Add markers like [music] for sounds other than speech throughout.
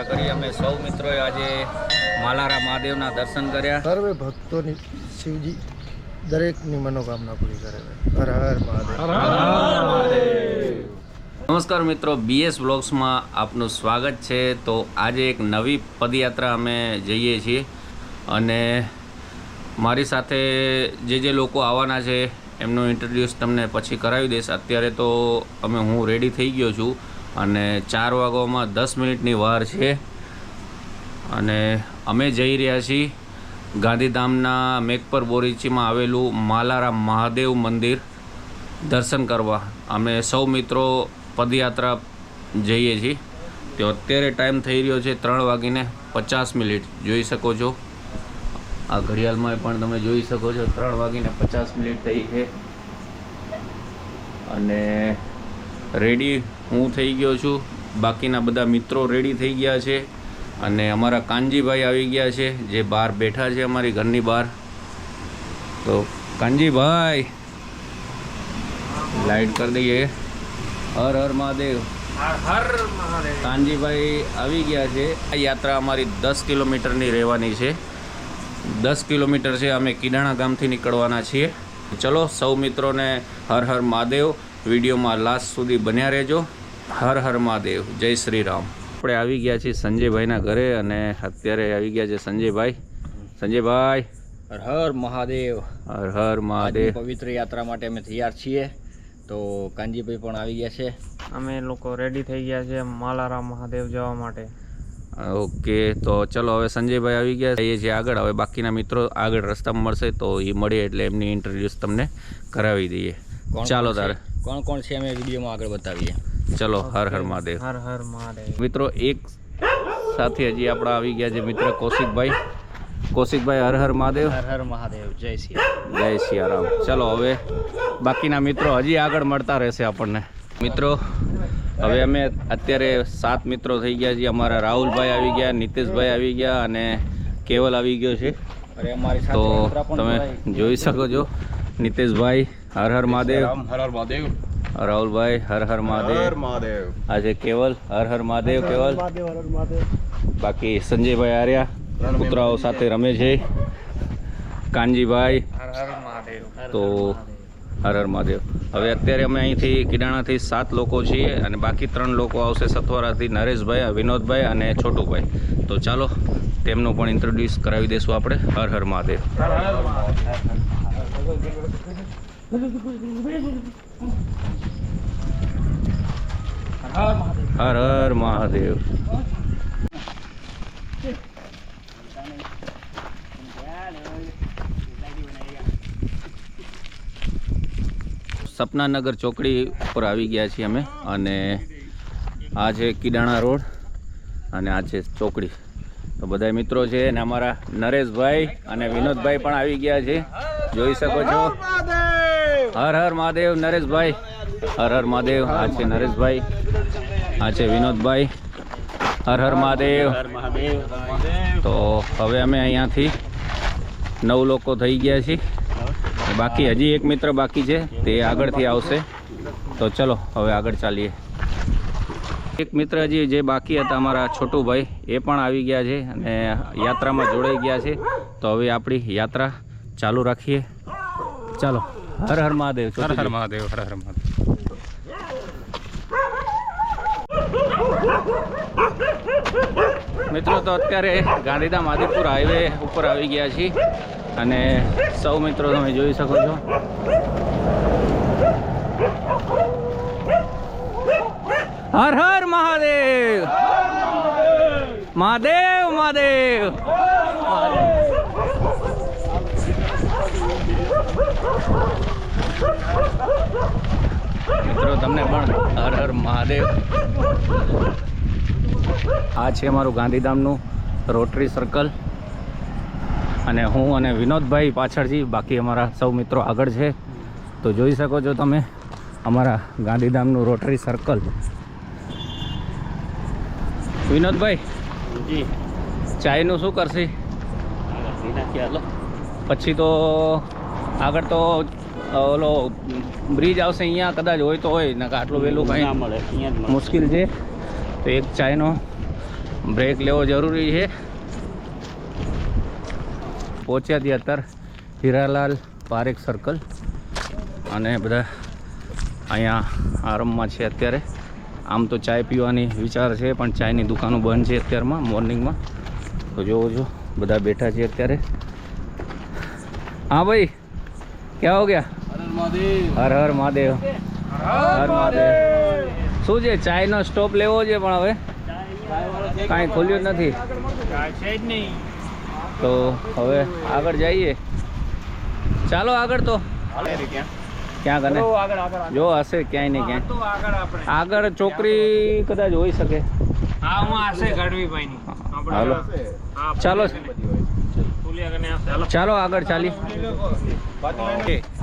પદયાત્રા કરી. અમે સૌ મિત્રોએ આજે માલારા મહાદેવના દર્શન કર્યા. સર્વે ભક્તોની શિવજી દરેકની મનોકામના પૂરી કરે હર હર મહાદેવ. નમસ્કાર મિત્રો બીએસ બ્લોગ્સમાં આપનું સ્વાગત છે. તો આજે એક નવી પદયાત્રા અમે જઈએ છીએ અને મારી સાથે જે જે લોકો આવવાના છે એમનું ઇન્ટ્રોડ્યુસ તમને પછી કરાવી દઈશ. અત્યારે તો અમે હું રેડી થઈ ગયો છું. અને ચાર વાગોમાં દસ મિનિટની વાર છે. અને અમે જઈ રહ્યા છીએ ગાંધીધામના મેઘપર બોરીચીમાં આવેલું માલારામ મહાદેવ મંદિર દર્શન કરવા. અમે સૌ મિત્રો પદયાત્રા જઈએ છીએ. તો અત્યારે ટાઈમ થઈ રહ્યો છે ત્રણ વાગીને પચાસ મિનિટ. જોઈ શકો છો. આ ઘડિયાળમાં પણ તમે જોઈ શકો છો ત્રણ વાગીને પચાસ મિનિટ થઈ છે. અને રેડી હું થઈ ગયો છું. બાકીના બધા મિત્રો રેડી થઈ ગયા છે. અને અમારા કાનજીભાઈ આવી ગયા છે જે બહાર બેઠા છે અમારી ઘરની બહાર. તો કાનજીભાઈ લાઈટ કરી દઈએ. હર હર મહાદેવ. કાનજીભાઈ આવી ગયા છે. આ યાત્રા અમારી દસ કિલોમીટરની રહેવાની છે. દસ કિલોમીટર છે અમે કિડાણા ગામથી નીકળવાના છીએ. ચલો સૌ મિત્રોને હર હર મહાદેવ. વિડીયોમાં લાસ્ટ સુધી બન્યા રહેજો. હર હર મહાદેવ જય શ્રી રામ આપણે આવી ગયા છીએ સંજયભાઈના ઘરે અને અત્યારે આવી ગયા છે સંજયભાઈ. સંજયભાઈ. હર હર મહાદેવ. હર હર મહાદેવ. પવિત્ર યાત્રા માટે અમે તૈયાર છીએ. તો કાનજીભાઈ પણ આવી ગયા છે. અમે લોકો રેડી થઈ ગયા છે માલારામ મહાદેવ જવા માટે. ઓકે તો ચલો હવે સંજયભાઈ આવી ગયા એ જે આગળ. હવે બાકીના મિત્રો આગળ રસ્તામાં મળશે તો એ મળીએ એટલે એમની ઇન્ટ્રોડ્યુસ તમને કરાવી દઈએ. ચાલો તારે. કોણ કોણ છે? અમે વિડીયોમાં આગળ બતાવીએ. ચલો હર હર મહાદેવ. હર હર મહાદેવ. મિત્રો એક સાથે હજી આપણા આવી ગયા છે મિત્ર કૌશિકભાઈ. કૌશિકભાઈ હર હર મહાદેવ. હર હર મહાદેવ જય શ્રી જય સિયારામ ચલો હવે બાકીના મિત્રો હજી આગળ મળતા રહેશે આપણને. મિત્રો હવે અમે અત્યારે સાત મિત્રો થઈ ગયા છીએ. અમારા રાહુલભાઈ આવી ગયા નીતિશભાઈ આવી ગયા અને કેવલ આવી ગયો છે. અરે તો સાથે મિત્ર પણ તમે જોઈ શકો છો. નીતિશભાઈ હર હર મહાદેવ. હર હર મહાદેવ. રાહુલભાઈ હર હર મહાદેવ. મહાદેવ. આજે કેવલ? હર હર મહાદેવ કેવલ? બાકી સંજયભાઈ આર્યા કુતરાઓ સાથે રમે છે. કાનજીભાઈ. હર હર મહાદેવ. તો હર હર મહાદેવ. હવે અત્યારે અમે અહીંથી કિડાણાથી સાત લોકો છીએ અને બાકી ત્રણ લોકો આવશે સથવારાથી નરેશભાઈ વિનોદભાઈ અને છોટુભાઈ. તો ચાલો તેમનું પણ ઇન્ટ્રોડ્યુસ કરાવી દઈશું આપણે. હર હર મહાદેવ. હર હર મહાદેવ. સપનાનગર ચોકડી ઉપર આવી ગયા છીએ અમે અને આ છે કિડાણા રોડ અને આ છે ચોકડી. તો બધા મિત્રો છે અને અમારા નરેશભાઈ અને વિનોદભાઈ પણ આવી ગયા છે. જોઈ શકો છો. હર હર મહાદેવ, નરેશભાઈ. હર હર મહાદેવ, આ છે નરેશભાઈ. આ છે વિનોદભાઈ. હર હર મહાદેવ. તો હવે અમે અહીંયાથી નવ લોકો થઈ ગયા છીએ. બાકી હજી એક મિત્ર બાકી છે, તે આગળથી આવશે. તો ચલો, હવે આગળ ચાલીએ. એક મિત્ર હજી જે બાકી હતા અમારા છોટુભાઈ, એ પણ આવી ગયા છે અને યાત્રામાં જોડાઈ ગયા છે. તો હવે આપણી યાત્રા ચાલુ રાખીએ. ચાલો. હર હર મહાદેવ હર હર મહાદેવ હર હર મહાદેવ. મિત્રો તો અત્યારે ગાંધીધામ આદિપુર હાઈવે ઉપર આવી ગયા છીએ અને સૌ મિત્રો તમે જોઈ શકો છો. હર હર મહાદેવ. મહાદેવ મહાદેવ. મિત્રો તમને પણ હર હર મહાદેવ. આ છે અમારું ગાંધીધામનું રોટરી સર્કલ અને હું અને વિનોદભાઈ પાછળથી બાકી અમારા સૌ મિત્રો આગળ છે. તો જોઈ શકો છો તમે અમારા ગાંધીધામનું રોટરી સર્કલ વિનોદભાઈ જી. ચાયનું શું કરશે? પછી તો આગળ તો ઓલો બ્રિજ આવશે અહીંયા કદાચ હોય તો હોય ને આટલું વહેલું કાંઈ મળે અહીંયા મુશ્કેલ છે. તો એક ચાયનો બ્રેક લેવો જરૂરી છે. પહોંચ્યા ત્યાં અત્યારે હીરાલાલ પારેખ સર્કલ અને બધા અહીંયા આરામમાં છે અત્યારે. આમ તો ચાય પીવાની વિચાર છે પણ ચાયની દુકાનો બંધ છે અત્યારમાં મોર્નિંગમાં. તો જોવો છો બધા બેઠા છે અત્યારે. હા ભાઈ ક્યાં હો ગયા? હર હર મહાદેવ. હર મહાદેવ. શું છે ચાયનો સ્ટોપ લેવો છે પણ હવે? કાંઈ ખોલ્યું નથી. તો હવે આગળ જઈએ. ચાલો આગળ તો. ક્યાં? કને જો હશે ક્યાંય ને ક્યાંય. આગળ છોકરી કદાચ હોઈ શકે. ચાલો. ચાલો આગળ ચાલી.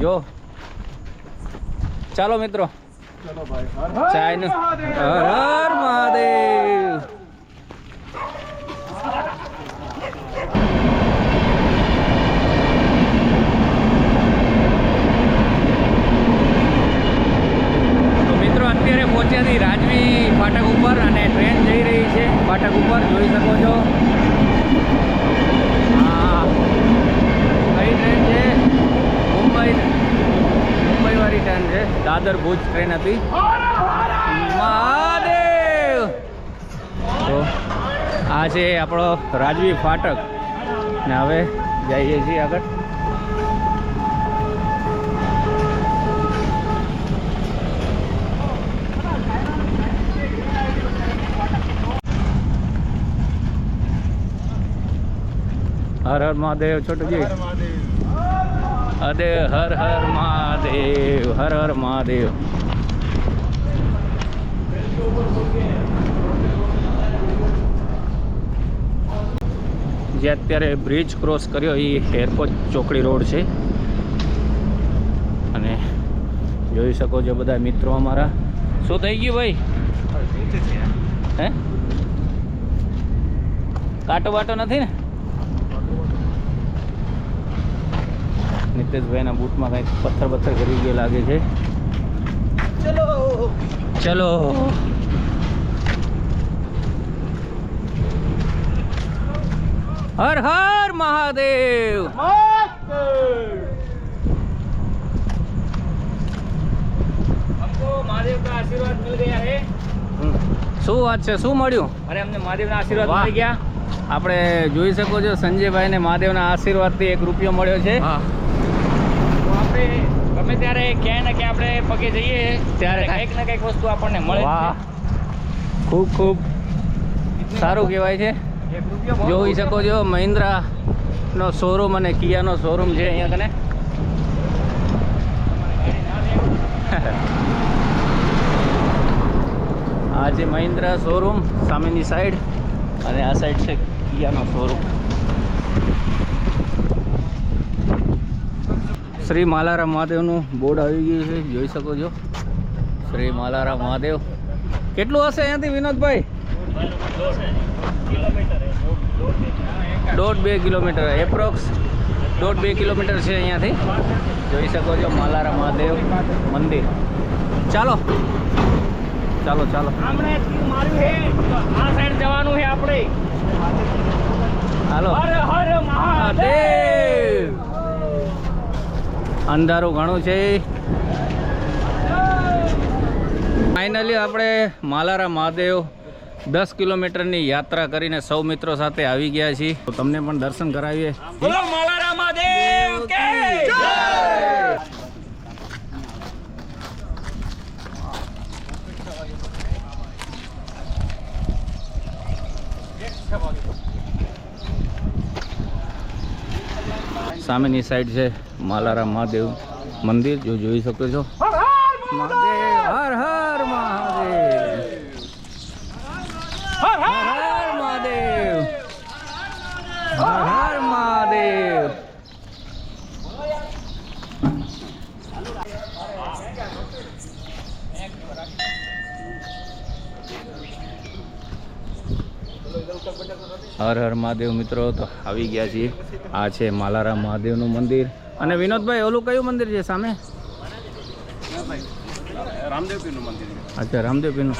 જો. ચાલો મિત્રો. ચાયનું હર હર મહાદેવ તો મિત્રો અત્યારે પહોંચ્યા હતી રાજવી ફાટક ઉપર અને ટ્રેન જઈ રહી છે ફાટક ઉપર જોઈ શકો છો હા કઈ ટ્રેન છે મુંબઈ મુંબઈ વાળી ટ્રેન છે દાદર ભુજ ટ્રેન હતી મહાદેવ! તો આ છે આપણો રાજવી ફાટક. ને હવે જઈએ છીએ આગળ. હર હર મહાદેવ છોટુજી. અરે હર હર મહાદેવ હર હર મહાદેવ. જે અત્યારે બ્રિજ ક્રોસ કર્યો એ એરપોર્ટ ચોકડી રોડ છે. અને જોઈ શકો છો બધા મિત્રો અમારા. શું થઈ ગયું ભાઈ? હે? કાંટો વાટો નથી ને? નિતેશભાઈના બૂટમાં કંઈક પથ્થર પથ્થર કરી ગયો લાગે છે. ચલો. હર હર મહાદેવ. આશીર્વાદ શું વાત છે? શું મળ્યું? અરે અમને મહાદેવના આશીર્વાદ મળી ગયા. આપણે જોઈ શકો છો સંજયભાઈને મહાદેવના આશીર્વાદથી એક રૂપિયો મળ્યો છે. આપણે ગમે ત્યારે ક્યાંય ને ક્યાં આપણે પગે જઈએ ત્યારે. કંઈક ને કંઈક વસ્તુ આપણને મળે ખૂબ ખૂબ. સારું કહેવાય છે. જોઈ શકો છો મહિન્દ્રા નો શોરૂમ અને કિયાનો શોરૂમ છે અહીંયા કને. [laughs] આ છે મહિન્દ્રા શોરૂમ સામેની સાઈડ અને આ સાઈડ છે કિયાનો શોરૂમ શ્રી માલારામ મહાદેવનું બોર્ડ આવી ગયું છે જોઈ શકો છો. શ્રી માલારામ મહાદેવ. કેટલું હશે અહીંયાથી વિનોદભાઈ? દોઢ બે કિલોમીટર એપ્રોક્સ દોઢ બે કિલોમીટર છે અહીંયાથી. જોઈ શકો છો માલારા મહાદેવ મંદિર. ચાલો. ચાલો ચાલો. જવાનું છે આપણે. હાલો. અંધારું ઘણું છે. ફાઇનલી આપણે માલારા મહાદેવ દસ કિલોમીટરની યાત્રા કરીને સૌ મિત્રો સાથે આવી ગયા છીએ. તો તમને પણ દર્શન કરાવીએ. સામેની સાઈડ છે માલારા મહાદેવ મંદિર જો જોઈ શકો છો. મહાદેવ! હર હર મહાદેવ હર હર મહાદેવ હર હર મહાદેવ હર હર મહાદેવ મિત્રો તો આવી ગયા છીએ. આ છે માલારામ મહાદેવનું મંદિર. અને વિનોદભાઈ ઓલું કયું મંદિર છે સામે? અચ્છા રામદેવપીરનું.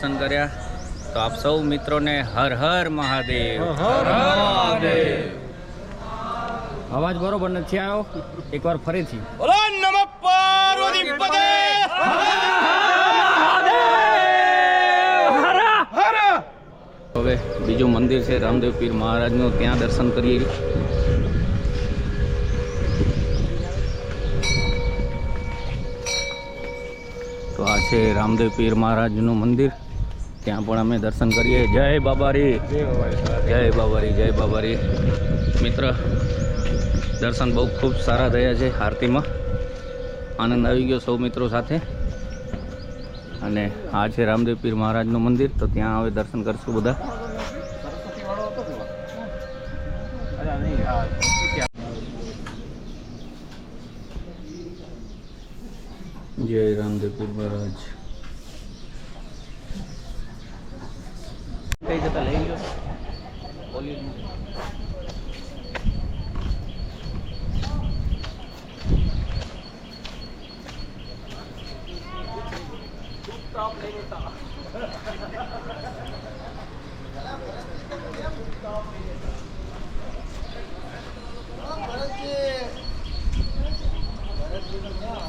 દર્શન કર્યા. તો આપ સૌ મિત્રોને હર હર મહાદેવ. હર અવાજ બરોબર નથી આવ્યો? એકવાર ફરીથી. હવે બીજું મંદિર છે રામદેવ પીર મહારાજનું. ત્યાં દર્શન કરીએ. તો આ છે રામદેવ પીર મહારાજનું મંદિર. ત્યાં પણ અમે દર્શન કરીએ. જય બાબારી. જય બાબારી જય બાબારી. મિત્ર, દર્શન બહુ ખૂબ સારા થયા છે આરતીમાં. આનંદ આવી ગયો સૌ મિત્રો સાથે. અને આ છે રામદેવ પીર મહારાજનું મંદિર, તો ત્યાં હવે દર્શન કરશું બધા. જય રામદેવ પીર મહારાજ. કઈ જતા લઈ ગયો.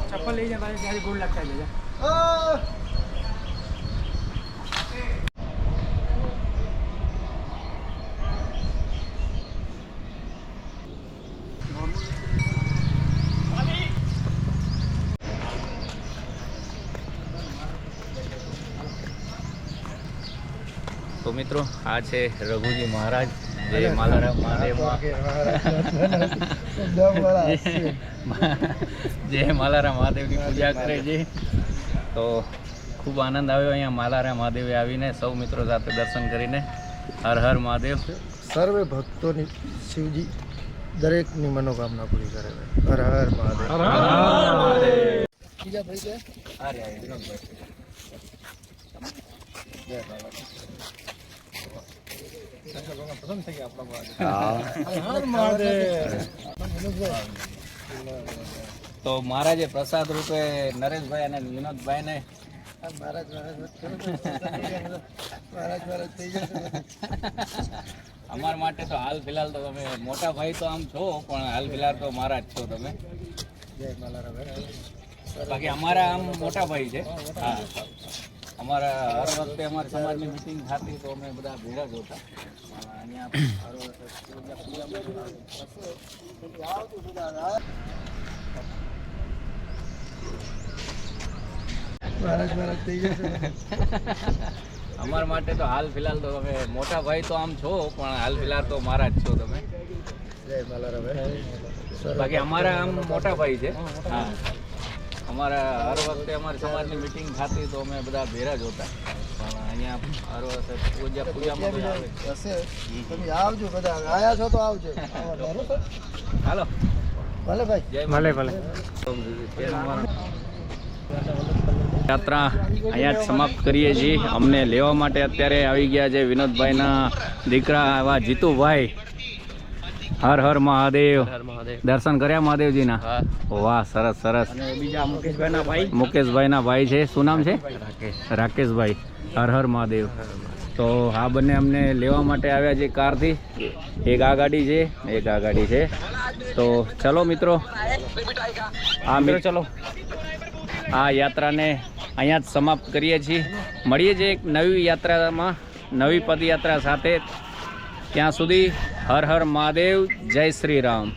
ચપ્પલ લઈ જાય ત્યારે ગોળ લાગતા જજા તો મિત્રો આ છે રઘુજી મહારાજ. [laughs] જે જે માલારામ મહાદેવની પૂજા કરે છે. તો ખૂબ આનંદ આવ્યો અહીંયા માલારામ મહાદેવે આવીને સૌ મિત્રો સાથે દર્શન કરીને. હર હર મહાદેવ. સર્વે ભક્તોની શિવજી દરેકની મનોકામના પૂરી કરે હર હર મહાદેવ. બીજા ભાઈ છે? હર મહાદેવ તો મહારાજે પ્રસાદ રૂપે નરેશભાઈ અને વિનોદભાઈને ને મહારાજ મહારાજ મહારાજ અમારા માટે તો હાલ ફિલહાલ તો તમે મોટા ભાઈ તો આમ છો, પણ હાલ ફિલહાલ તો મારા જ છો તમે. બાકી અમારા આમ મોટા ભાઈ છે. હા. અમારા હર વખતે અમારી સમાજની મિટિંગ થતી તો અમે બધા ભેગા જ હોતા. અમારા માટે તો હાલ ફિલહાલ તો તમે મોટા ભાઈ તો આમ છો પણ હાલ ફિલહાલ તો મારા જ છો તમે. બાકી અમારા આમ મોટા ભાઈ છે. હા. અમારા હર વખતે અમારી સમાજની મિટિંગ થતી તો અમે બધા ભેરા જ હોતા. પણ અહીંયા હર વખતે પૂજા પૂજામાં બધા આવે. તમે આવજો બધા. આયા છો તો આવજો. હાલો. ભલે ભાઈ. જય ભલે ભલે. યાત્રા અહીંયા જ સમાપ્ત કરીએ છીએ. અમને લેવા માટે અત્યારે આવી ગયા છે વિનોદભાઈના દીકરા એવા જીતુભાઈ. હર હર મહાદેવ. દર્શન કર્યા મહાદેવજીના? વાહ સરસ સરસ. મુકેશભાઈ ના ભાઈ. મુકેશભાઈના ભાઈ છે. શું નામ છે? રાકેશભાઈ. હર હર મહાદેવ. તો આ બંને અમને લેવા માટે આવ્યા છે કારથી. એક આ ગાડી છે એક આ ગાડી છે. તો ચલો મિત્રો. આ મિત્રો ચલો. આ યાત્રાને અહીંયા જ સમાપ્ત કરીએ છીએ. મળીએ છીએ એક નવી યાત્રામાં નવી પદયાત્રા સાથે. ત્યાં સુધી હર હર મહાદેવ જય શ્રી રામ.